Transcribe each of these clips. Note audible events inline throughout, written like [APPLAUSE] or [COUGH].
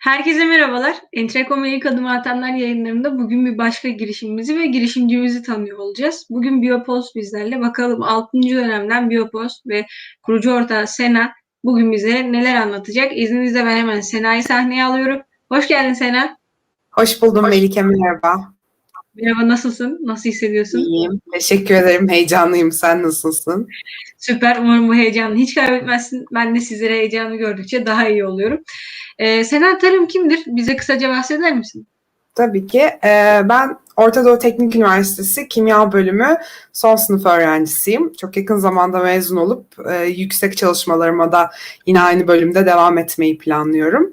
Herkese merhabalar. Entrekom'a ilk adımı atanlar yayınlarında bugün bir başka girişimimizi ve girişimcimizi tanıyor olacağız. Bugün Biopost bizlerle. Bakalım 6. dönemden Biopost ve kurucu ortağı Sena bugün bize neler anlatacak. İzninizle ben hemen Sena'yı sahneye alıyorum. Hoş geldin Sena. Hoş buldum Melike, merhaba. Merhaba, nasılsın? Nasıl hissediyorsun? İyiyim, teşekkür ederim. Heyecanlıyım. Sen nasılsın? Süper. Umarım bu heyecanını hiç kaybetmezsin. Ben de sizlere heyecanı gördükçe daha iyi oluyorum. Ee, Sena Tarım kimdir? Bize kısaca bahseder misin? Tabii ki. Ee, ben Orta Doğu Teknik Üniversitesi Kimya Bölümü son sınıf öğrencisiyim. Çok yakın zamanda mezun olup e, yüksek çalışmalarıma da yine aynı bölümde devam etmeyi planlıyorum.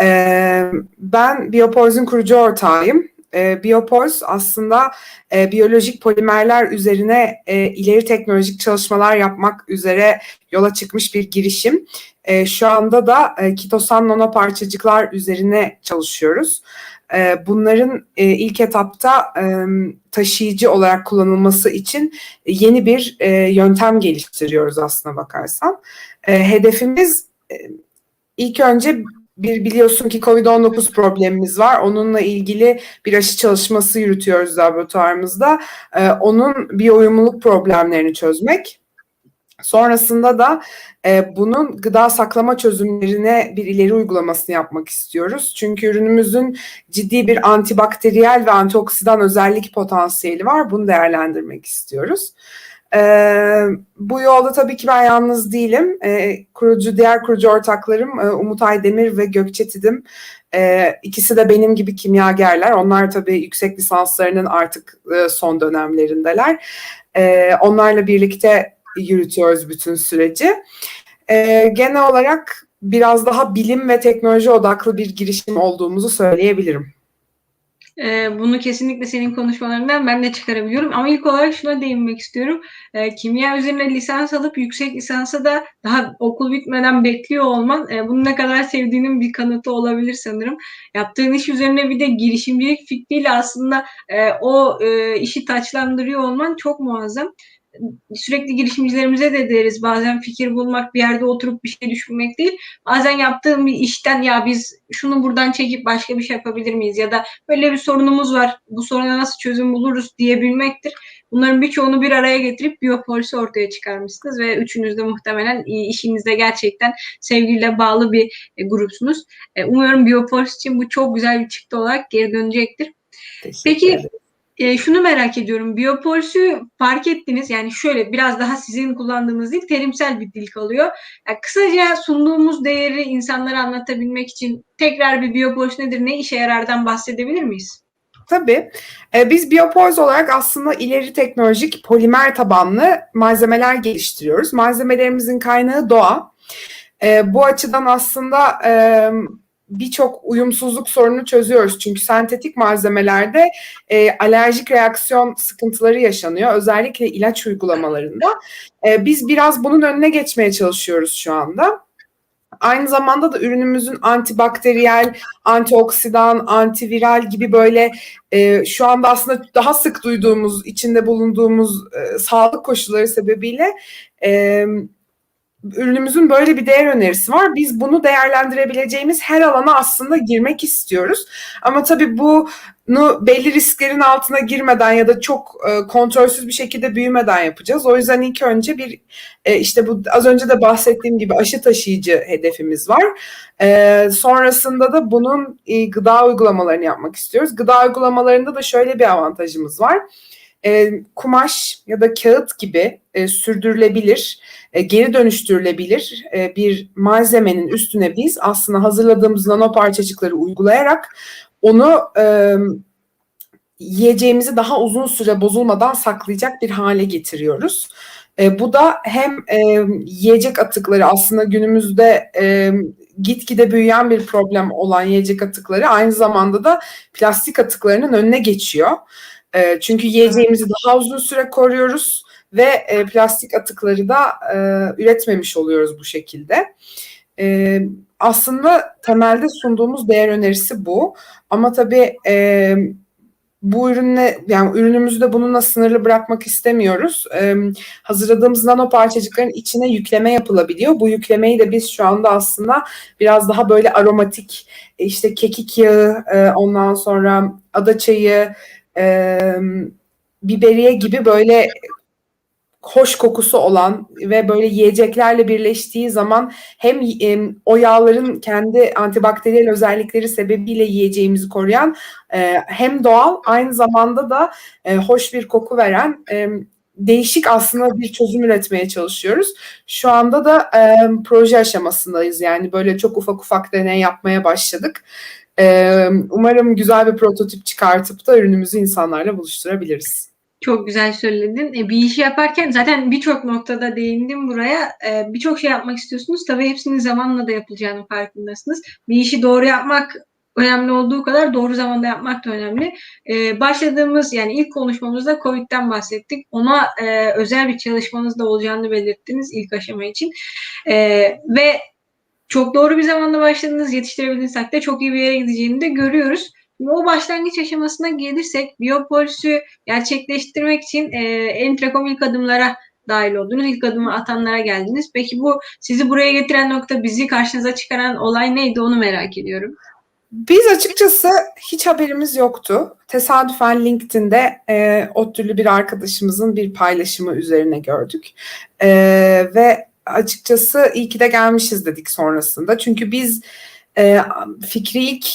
Ee, ben Biopois'un kurucu ortağıyım. E, Biopors aslında e, biyolojik polimerler üzerine e, ileri teknolojik çalışmalar yapmak üzere yola çıkmış bir girişim. E, şu anda da e, kitosan nanoparçacıklar üzerine çalışıyoruz. E, bunların e, ilk etapta e, taşıyıcı olarak kullanılması için yeni bir yöntem geliştiriyoruz aslına bakarsan. Hedefimiz ilk önce bir biliyorsun ki COVID-19 problemimiz var. Onunla ilgili bir aşı çalışması yürütüyoruz laboratuvarımızda. Ee, onun biyouyumluluk problemlerini çözmek. Sonrasında da e, bunun gıda saklama çözümlerine bir ileri uygulamasını yapmak istiyoruz. Çünkü ürünümüzün ciddi bir antibakteriyel ve antioksidan özellik potansiyeli var. Bunu değerlendirmek istiyoruz. Ee, bu yolda tabii ki ben yalnız değilim. Ee, kurucu diğer kurucu ortaklarım e, Umut Aydemir ve Gökçe Tidim. Ee, ikisi de benim gibi kimyagerler. Onlar tabii yüksek lisanslarının artık e, son dönemlerindeler. Ee, onlarla birlikte yürütüyoruz bütün süreci. Ee, genel olarak biraz daha bilim ve teknoloji odaklı bir girişim olduğumuzu söyleyebilirim. Ee, bunu kesinlikle senin konuşmalarından ben de çıkarabiliyorum. Ama ilk olarak şuna değinmek istiyorum. Ee, kimya üzerine lisans alıp yüksek lisansa da daha okul bitmeden bekliyor olman e, bunu ne kadar sevdiğinin bir kanıtı olabilir sanırım. Yaptığın iş üzerine bir de girişimcilik fikriyle aslında e, o e, işi taçlandırıyor olman çok muazzam sürekli girişimcilerimize de deriz bazen fikir bulmak bir yerde oturup bir şey düşünmek değil. Bazen yaptığım bir işten ya biz şunu buradan çekip başka bir şey yapabilir miyiz ya da böyle bir sorunumuz var bu soruna nasıl çözüm buluruz diyebilmektir. Bunların birçoğunu bir araya getirip Biopolis'i ortaya çıkarmışsınız ve üçünüz de muhtemelen işinizde gerçekten sevgiyle bağlı bir e, grupsunuz. E, umuyorum Biopolis için bu çok güzel bir çıktı olarak geri dönecektir. Peki ederim e, şunu merak ediyorum. Biyopolsü fark ettiniz. Yani şöyle biraz daha sizin kullandığınız dil terimsel bir dil kalıyor. Yani kısaca sunduğumuz değeri insanlara anlatabilmek için tekrar bir biyopolis nedir, ne işe yarardan bahsedebilir miyiz? Tabii. Ee, biz Biopoise olarak aslında ileri teknolojik polimer tabanlı malzemeler geliştiriyoruz. Malzemelerimizin kaynağı doğa. Ee, bu açıdan aslında e, birçok uyumsuzluk sorunu çözüyoruz. Çünkü sentetik malzemelerde e, alerjik reaksiyon sıkıntıları yaşanıyor. Özellikle ilaç uygulamalarında. E, biz biraz bunun önüne geçmeye çalışıyoruz şu anda. Aynı zamanda da ürünümüzün antibakteriyel, antioksidan, antiviral gibi böyle e, şu anda aslında daha sık duyduğumuz, içinde bulunduğumuz e, sağlık koşulları sebebiyle e, ürünümüzün böyle bir değer önerisi var. Biz bunu değerlendirebileceğimiz her alana aslında girmek istiyoruz. Ama tabii bunu belli risklerin altına girmeden ya da çok e, kontrolsüz bir şekilde büyümeden yapacağız. O yüzden ilk önce bir e, işte bu az önce de bahsettiğim gibi aşı taşıyıcı hedefimiz var. E, sonrasında da bunun gıda uygulamalarını yapmak istiyoruz. Gıda uygulamalarında da şöyle bir avantajımız var e, kumaş ya da kağıt gibi e, sürdürülebilir, e, geri dönüştürülebilir e, bir malzemenin üstüne biz aslında hazırladığımız nano parçacıkları uygulayarak onu e, yiyeceğimizi daha uzun süre bozulmadan saklayacak bir hale getiriyoruz. E, bu da hem e, yiyecek atıkları aslında günümüzde e, gitgide büyüyen bir problem olan yiyecek atıkları aynı zamanda da plastik atıklarının önüne geçiyor. E, çünkü yiyeceğimizi daha uzun süre koruyoruz ve e, plastik atıkları da e, üretmemiş oluyoruz bu şekilde. E, aslında temelde sunduğumuz değer önerisi bu. Ama tabii e, bu ürünle yani ürünümüzü de bununla sınırlı bırakmak istemiyoruz. Ee, hazırladığımız nano parçacıkların içine yükleme yapılabiliyor. Bu yüklemeyi de biz şu anda aslında biraz daha böyle aromatik işte kekik yağı, e, ondan sonra ada çayı, e, biberiye gibi böyle hoş kokusu olan ve böyle yiyeceklerle birleştiği zaman hem e, o yağların kendi antibakteriyel özellikleri sebebiyle yiyeceğimizi koruyan e, hem doğal aynı zamanda da e, hoş bir koku veren e, değişik aslında bir çözüm üretmeye çalışıyoruz. Şu anda da e, proje aşamasındayız yani böyle çok ufak ufak deney yapmaya başladık. Umarım güzel bir prototip çıkartıp da ürünümüzü insanlarla buluşturabiliriz. Çok güzel söyledin. E, bir işi yaparken zaten birçok noktada değindim buraya. E, birçok şey yapmak istiyorsunuz. Tabii hepsinin zamanla da yapılacağını farkındasınız. Bir işi doğru yapmak önemli olduğu kadar doğru zamanda yapmak da önemli. E, başladığımız yani ilk konuşmamızda COVID'den bahsettik. Ona e, özel bir çalışmanız da olacağını belirttiniz ilk aşama için. E, ve çok doğru bir zamanda başladınız. Yetiştirebildiğiniz takdirde çok iyi bir yere gideceğini de görüyoruz. O başlangıç aşamasına gelirsek biyopolisi gerçekleştirmek için e, Entrekom ilk adımlara dahil oldunuz. İlk adımı atanlara geldiniz. Peki bu sizi buraya getiren nokta, bizi karşınıza çıkaran olay neydi onu merak ediyorum. Biz açıkçası hiç haberimiz yoktu. Tesadüfen LinkedIn'de e, ODTÜ'lü bir arkadaşımızın bir paylaşımı üzerine gördük. E, ve açıkçası iyi ki de gelmişiz dedik sonrasında. Çünkü biz e, fikri ilk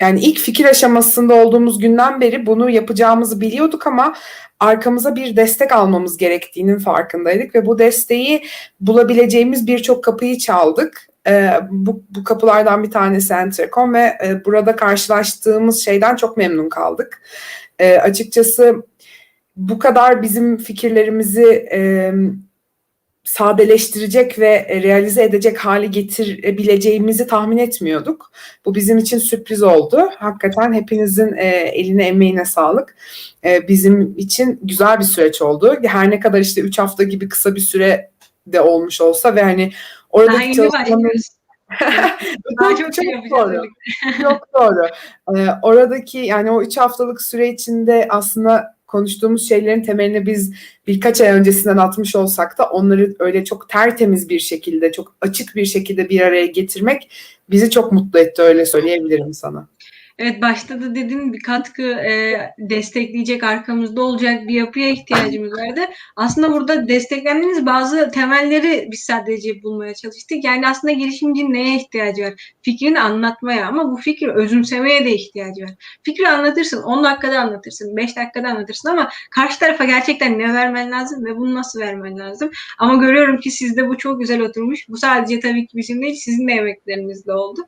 yani ilk fikir aşamasında olduğumuz günden beri bunu yapacağımızı biliyorduk ama arkamıza bir destek almamız gerektiğinin farkındaydık ve bu desteği bulabileceğimiz birçok kapıyı çaldık. Ee, bu, bu kapılardan bir tanesi Entercom ve e, burada karşılaştığımız şeyden çok memnun kaldık. E, açıkçası bu kadar bizim fikirlerimizi e, sadeleştirecek ve realize edecek hale getirebileceğimizi tahmin etmiyorduk. Bu bizim için sürpriz oldu. Hakikaten hepinizin e, eline emeğine sağlık. E, bizim için güzel bir süreç oldu. Her ne kadar işte 3 hafta gibi kısa bir süre de olmuş olsa ve hani oradaki çalışmanın... [LAUGHS] [LAUGHS] Daha çok, çok şey doğru. çok doğru. Ee, oradaki yani o üç haftalık süre içinde aslında konuştuğumuz şeylerin temelini biz birkaç ay öncesinden atmış olsak da onları öyle çok tertemiz bir şekilde, çok açık bir şekilde bir araya getirmek bizi çok mutlu etti öyle söyleyebilirim sana. Evet başta da dedin bir katkı e, destekleyecek arkamızda olacak bir yapıya ihtiyacımız vardı. Aslında burada desteklendiğiniz bazı temelleri biz sadece bulmaya çalıştık. Yani aslında girişimcinin neye ihtiyacı var? Fikrini anlatmaya ama bu fikri özümsemeye de ihtiyacı var. Fikri anlatırsın 10 dakikada anlatırsın 5 dakikada anlatırsın ama karşı tarafa gerçekten ne vermen lazım ve bunu nasıl vermen lazım. Ama görüyorum ki sizde bu çok güzel oturmuş. Bu sadece tabii ki bizim değil sizin de emeklerinizle oldu.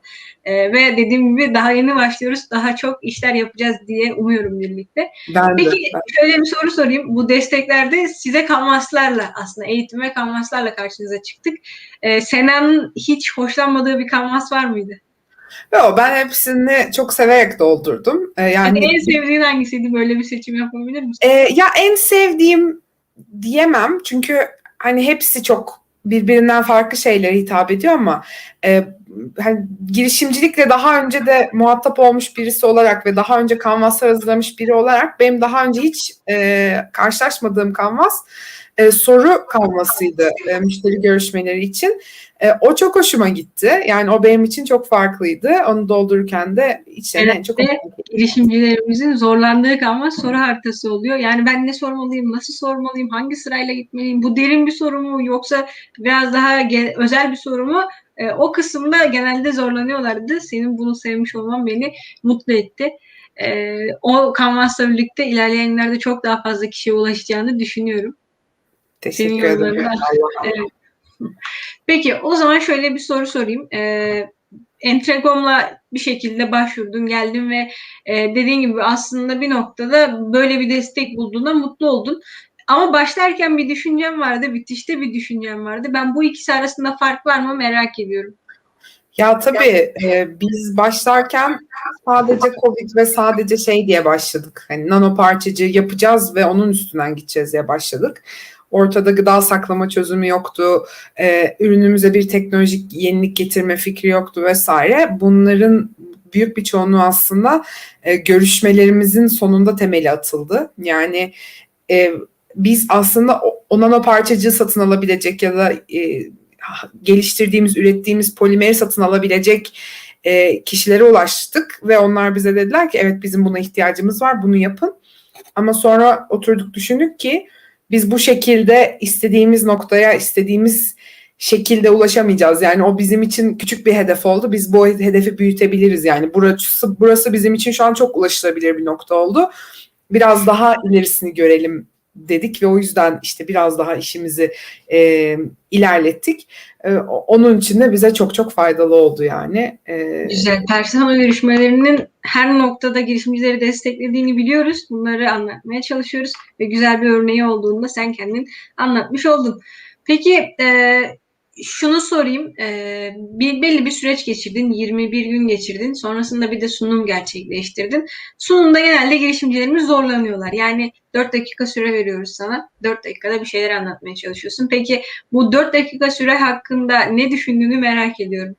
E, ve dediğim gibi daha yeni başlıyoruz daha çok işler yapacağız diye umuyorum birlikte. Ben Peki de, şöyle bir soru sorayım. Bu desteklerde size kanvaslarla aslında eğitim ve kanvaslarla karşınıza çıktık. Ee, Sena'nın hiç hoşlanmadığı bir kanvas var mıydı? Yo, ben hepsini çok severek doldurdum. Ee, yani, yani en sevdiğin hangisiydi? Böyle bir seçim yapabilir misin? E, ya en sevdiğim diyemem çünkü hani hepsi çok birbirinden farklı şeylere hitap ediyor ama e, hani girişimcilikle daha önce de muhatap olmuş birisi olarak ve daha önce kanvaslar hazırlamış biri olarak benim daha önce hiç e, karşılaşmadığım kanvas e, soru kanvasıydı e, müşteri görüşmeleri için. E, o çok hoşuma gitti. Yani o benim için çok farklıydı. Onu doldururken de içlerine evet, çok. Girişimcilerimizin zorlandığı kanvas soru haritası oluyor. Yani ben ne sormalıyım, nasıl sormalıyım, hangi sırayla gitmeliyim, bu derin bir soru mu yoksa biraz daha özel bir soru mu? E, o kısımda genelde zorlanıyorlardı. Senin bunu sevmiş olman beni mutlu etti. E, o kanvasla birlikte ilerleyen günlerde çok daha fazla kişiye ulaşacağını düşünüyorum. Teşekkür ederim. Evet. Peki o zaman şöyle bir soru sorayım. E, Entregom'la bir şekilde başvurdun, geldin ve e, dediğin gibi aslında bir noktada böyle bir destek bulduğunda mutlu oldun. Ama başlarken bir düşüncem vardı, bitişte bir düşüncem vardı. Ben bu ikisi arasında fark var mı merak ediyorum. Ya tabii e, biz başlarken sadece Covid ve sadece şey diye başladık. Hani nano parçacığı yapacağız ve onun üstünden gideceğiz diye başladık. Ortada gıda saklama çözümü yoktu. E, ürünümüze bir teknolojik yenilik getirme fikri yoktu vesaire. Bunların büyük bir çoğunluğu aslında e, görüşmelerimizin sonunda temeli atıldı. Yani e, biz aslında o parçacığı satın alabilecek ya da e, geliştirdiğimiz, ürettiğimiz polimeri satın alabilecek e, kişilere ulaştık ve onlar bize dediler ki evet bizim buna ihtiyacımız var, bunu yapın. Ama sonra oturduk düşündük ki biz bu şekilde istediğimiz noktaya, istediğimiz şekilde ulaşamayacağız. Yani o bizim için küçük bir hedef oldu. Biz bu hedefi büyütebiliriz. Yani burası, burası bizim için şu an çok ulaşılabilir bir nokta oldu. Biraz daha ilerisini görelim dedik ve o yüzden işte biraz daha işimizi e, ilerlettik. E, onun için de bize çok çok faydalı oldu yani. E, Güzel. Personel görüşmelerinin her noktada girişimcileri desteklediğini biliyoruz. Bunları anlatmaya çalışıyoruz ve güzel bir örneği olduğunda sen kendin anlatmış oldun. Peki e, şunu sorayım. E, bir, belli bir süreç geçirdin. 21 gün geçirdin. Sonrasında bir de sunum gerçekleştirdin. Sunumda genelde girişimcilerimiz zorlanıyorlar. Yani 4 dakika süre veriyoruz sana. 4 dakikada bir şeyler anlatmaya çalışıyorsun. Peki bu 4 dakika süre hakkında ne düşündüğünü merak ediyorum.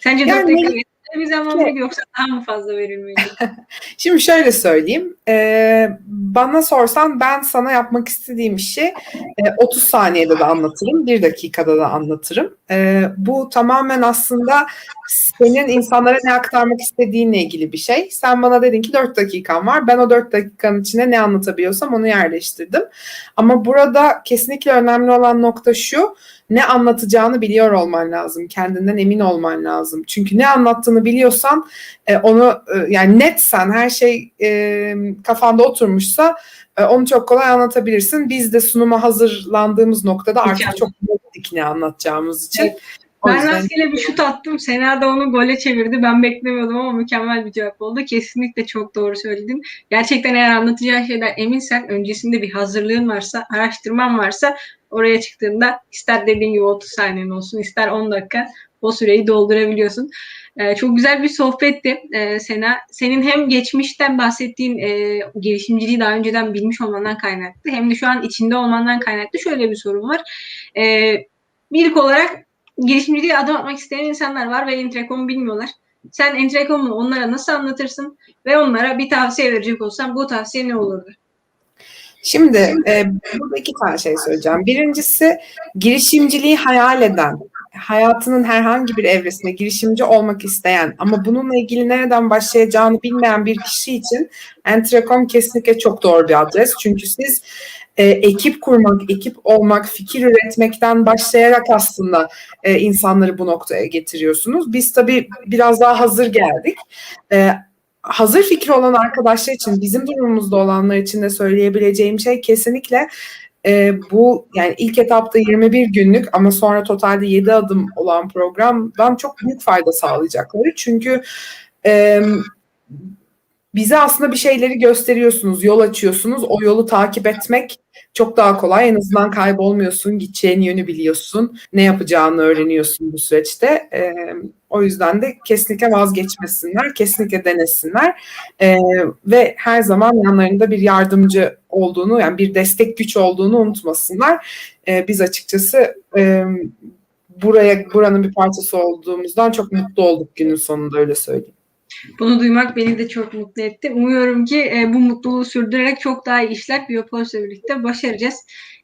Sence yani, 4 dakika bir zaman mıydı yoksa daha mı fazla verilmeli? [LAUGHS] Şimdi şöyle söyleyeyim. Ee, bana sorsan ben sana yapmak istediğim işi e, 30 saniyede de anlatırım, 1 dakikada da anlatırım. E, bu tamamen aslında senin insanlara ne aktarmak istediğinle ilgili bir şey. Sen bana dedin ki 4 dakikan var. Ben o 4 dakikanın içinde ne anlatabiliyorsam onu yerleştirdim. Ama burada kesinlikle önemli olan nokta şu ne anlatacağını biliyor olman lazım. Kendinden emin olman lazım. Çünkü ne anlattığını biliyorsan e, onu e, yani netsen her şey e, kafanda oturmuşsa e, onu çok kolay anlatabilirsin. Biz de sunuma hazırlandığımız noktada artık çok nettik ne anlatacağımız için. Evet. Ben yüzden... rastgele bir şut attım. Sena da onu gole çevirdi. Ben beklemiyordum ama mükemmel bir cevap oldu. Kesinlikle çok doğru söyledin. Gerçekten eğer anlatacağın şeyden eminsen, öncesinde bir hazırlığın varsa, araştırman varsa oraya çıktığında ister dediğin gibi 30 saniyen olsun, ister 10 dakika o süreyi doldurabiliyorsun. Ee, çok güzel bir sohbetti ee, Sena. Senin hem geçmişten bahsettiğin e, girişimciliği daha önceden bilmiş olmandan kaynaklı hem de şu an içinde olmandan kaynaklı şöyle bir sorun var. Ee, ilk olarak girişimciliğe adım atmak isteyen insanlar var ve Intrecom'u bilmiyorlar. Sen Intrecom'u onlara nasıl anlatırsın ve onlara bir tavsiye verecek olsan bu tavsiye ne olurdu? Şimdi e, burada iki tane şey söyleyeceğim. Birincisi girişimciliği hayal eden, hayatının herhangi bir evresinde girişimci olmak isteyen ama bununla ilgili nereden başlayacağını bilmeyen bir kişi için Entrecom kesinlikle çok doğru bir adres. Çünkü siz e, ekip kurmak, ekip olmak, fikir üretmekten başlayarak aslında e, insanları bu noktaya getiriyorsunuz. Biz tabii biraz daha hazır geldik. E, hazır fikri olan arkadaşlar için, bizim durumumuzda olanlar için de söyleyebileceğim şey kesinlikle e, bu yani ilk etapta 21 günlük ama sonra totalde 7 adım olan programdan çok büyük fayda sağlayacakları. Çünkü e, bize aslında bir şeyleri gösteriyorsunuz, yol açıyorsunuz. O yolu takip etmek çok daha kolay. En azından kaybolmuyorsun, gideceğin yönü biliyorsun, ne yapacağını öğreniyorsun bu süreçte. E, o yüzden de kesinlikle vazgeçmesinler, kesinlikle denesinler e, ve her zaman yanlarında bir yardımcı olduğunu, yani bir destek güç olduğunu unutmasınlar. E, biz açıkçası e, buraya buranın bir parçası olduğumuzdan çok mutlu olduk günün sonunda öyle söyleyeyim. Bunu duymak beni de çok mutlu etti. Umuyorum ki e, bu mutluluğu sürdürerek çok daha iyi işler Biopolis'le birlikte başaracağız.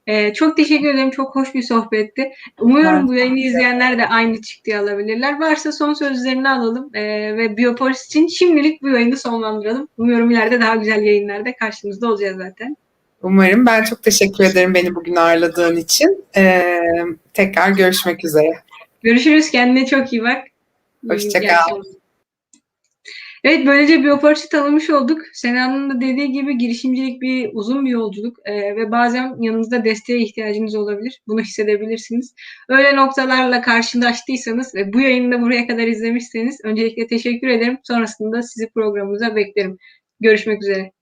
E, çok teşekkür ederim. Çok hoş bir sohbetti. Umuyorum evet. bu yayını izleyenler de aynı çıktığı alabilirler. Varsa son sözlerini alalım e, ve Biopolis için şimdilik bu yayını sonlandıralım. Umuyorum ileride daha güzel yayınlarda karşınızda olacağız zaten. Umarım. Ben çok teşekkür ederim beni bugün ağırladığın için. Ee, tekrar görüşmek üzere. Görüşürüz. Kendine çok iyi bak. Hoşçakal. Evet böylece Bioparç'ı tanımış olduk. Sena'nın da dediği gibi girişimcilik bir uzun bir yolculuk e, ve bazen yanınızda desteğe ihtiyacınız olabilir. Bunu hissedebilirsiniz. Öyle noktalarla karşılaştıysanız ve bu yayını da buraya kadar izlemişseniz öncelikle teşekkür ederim. Sonrasında sizi programımıza beklerim. Görüşmek üzere.